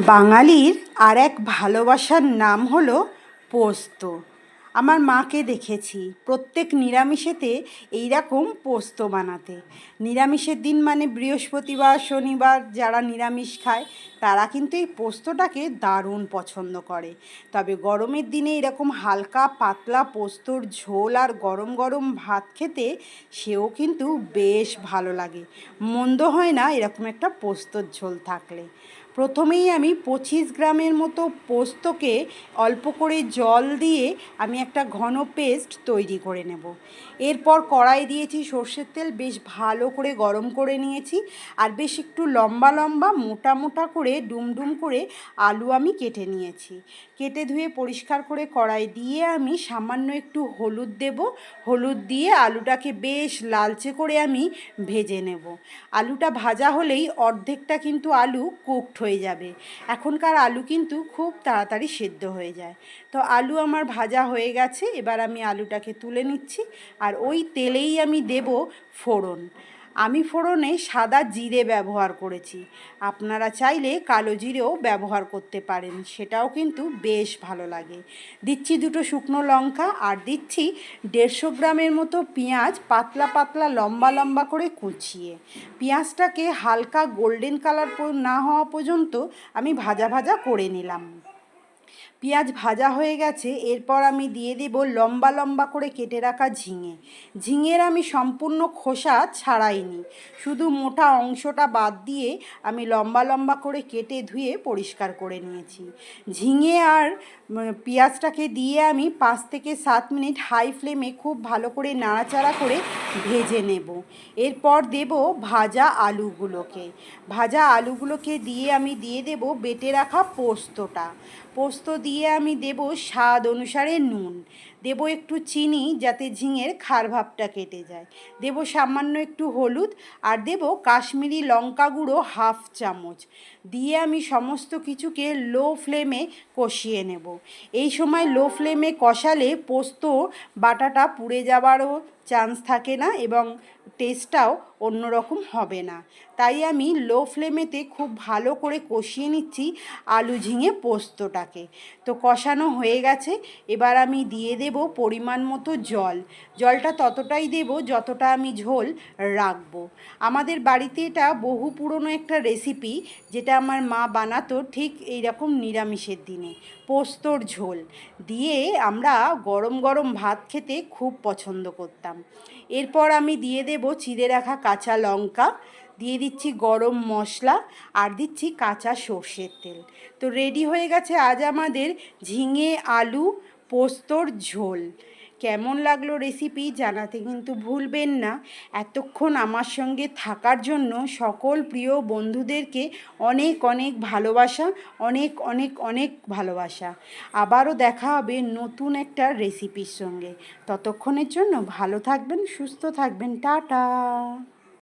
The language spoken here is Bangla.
বাঙালির আর এক ভালোবাসার নাম হলো পোস্ত। আমার মাকে দেখেছি প্রত্যেক নিরামিষেতে এইরকম পোস্ত বানাতে। নিরামিষের দিন মানে বৃহস্পতিবার, শনিবার যারা নিরামিষ খায়, তারা কিন্তু এই পোস্তটাকে দারুণ পছন্দ করে। তবে গরমের দিনে এরকম হালকা পাতলা পোস্তর ঝোল আর গরম গরম ভাত খেতে সেও কিন্তু বেশ ভালো লাগে। মন্দ হয় না এরকম একটা পোস্তর ঝোল থাকলে। প্রথমেই আমি পঁচিশ গ্রামের মতো পোস্তকে অল্প করে জল দিয়ে আমি একটা ঘন পেস্ট তৈরি করে নেব। এরপর কড়াই দিয়েছি সর্ষের তেল, বেশ ভালো করে গরম করে নিয়েছি আর বেশ একটু লম্বা লম্বা মোটা মোটা করে ডুমডুম করে আলু আমি কেটে নিয়েছি। কেটে ধুয়ে পরিষ্কার করে কড়াই দিয়ে আমি সামান্য একটু হলুদ দেব। হলুদ দিয়ে আলুটাকে বেশ লালচে করে আমি ভেজে নেব। আলুটা ভাজা হলেই অর্ধেকটা কিন্তু আলু কুকড হয়ে যাবে। এখনকার আলু কিন্তু খুব তাড়াতাড়ি সেদ্ধ হয়ে যায়। তো আলু আমার ভাজা হয়ে গেছে, এবার আমি আলুটাকে তুলে নিচ্ছি, আর ওই তেলেই আমি দেব ফোড়ন। আমি ফোড়নে সাদা জিরে ব্যবহার করেছি। আপনারা চাইলে কালো জিরেও ব্যবহার করতে পারেন, সেটাও কিন্তু বেশ ভালো লাগে। দিচ্ছি দুটো শুকনো লঙ্কা আর দিচ্ছি দেড়শো গ্রামের মতো পেঁয়াজ পাতলা পাতলা লম্বা লম্বা করে কুচিয়ে। পেঁয়াজটাকে হালকা গোল্ডেন কালার না হওয়া পর্যন্ত আমি ভাজা ভাজা করে নিলাম। পেঁয়াজ ভাজা হয়ে গেছে, এরপর আমি দিয়ে দেব লম্বা লম্বা করে কেটে রাখা ঝিঙে। ঝিঙের আমি সম্পূর্ণ খোসা ছাড়াইনি, শুধু মোটা অংশটা বাদ দিয়ে আমি লম্বা লম্বা করে কেটে ধুয়ে পরিষ্কার করে নিয়েছি। ঝিঙে আর পেঁয়াজটাকে দিয়ে আমি পাঁচ থেকে সাত মিনিট হাই ফ্লেমে খুব ভালো করে নাড়াচাড়া করে ভেজে নেব। এরপর দেব ভাজা আলুগুলোকে। ভাজা আলুগুলোকে দিয়ে আমি দিয়ে দেব বেটে রাখা পোস্তটা। পোস্ত দিয়ে আমি দেব স্বাদ অনুসারে নুন। দেব একটু চিনি যাতে ঝিঙের খার ভাবটা কেটে যায়। দেব সামান্য একটু হলুদ আর দেব কাশ্মীরি লঙ্কা গুঁড়ো হাফ চামচ। দিয়ে আমি সমস্ত কিছুকে লো ফ্লেমে কষিয়ে নেব। এই সময় লো ফ্লেমে কষালে পোস্ত বাটাটা পুড়ে যাওয়ারও চান্স থাকে না এবং টেস্টটাও অন্যরকম হবে না। তাই আমি লো ফ্লেমেতে খুব ভালো করে কষিয়ে নিচ্ছি আলু ঝিঙে পোস্তটাকে। তো কষানো হয়ে গেছে। এবার আমি দিয়ে দেব পরিমাণ মতো জল। জলটা ততটাই দেব যতটা আমি ঝোল রাখব। আমাদের বাড়িতে এটা বহু পুরনো একটা রেসিপি যেটা আমার মা বানাতো ঠিক এইরকম নিরামিষের দিনে। পোস্তর ঝোল। দিয়ে আমরা গরম গরম ভাত খেতে খুব পছন্দ করতাম। এরপর আমি দিয়ে দেব চিড়ে রাখা কাঁচা লঙ্কা, দিয়ে দিচ্ছি গরম মশলা আর দিচ্ছি কাঁচা সর্ষের তেল। তো রেডি হয়ে গেছে আজ আমাদের ঝিঙে, আলু, পোস্তর ঝোল। কেমন লাগল রেসিপি জানাতে কিন্তু ভুলবেন না। এতক্ষণ আমার সঙ্গে থাকার জন্য সকল প্রিয় বন্ধুদেরকে অনেক অনেক ভালোবাসা, অনেক অনেক অনেক ভালোবাসা। আবারও দেখা হবে নতুন একটা রেসিপির সঙ্গে। ততক্ষণের জন্য ভালো থাকবেন, সুস্থ থাকবেন। টাটা!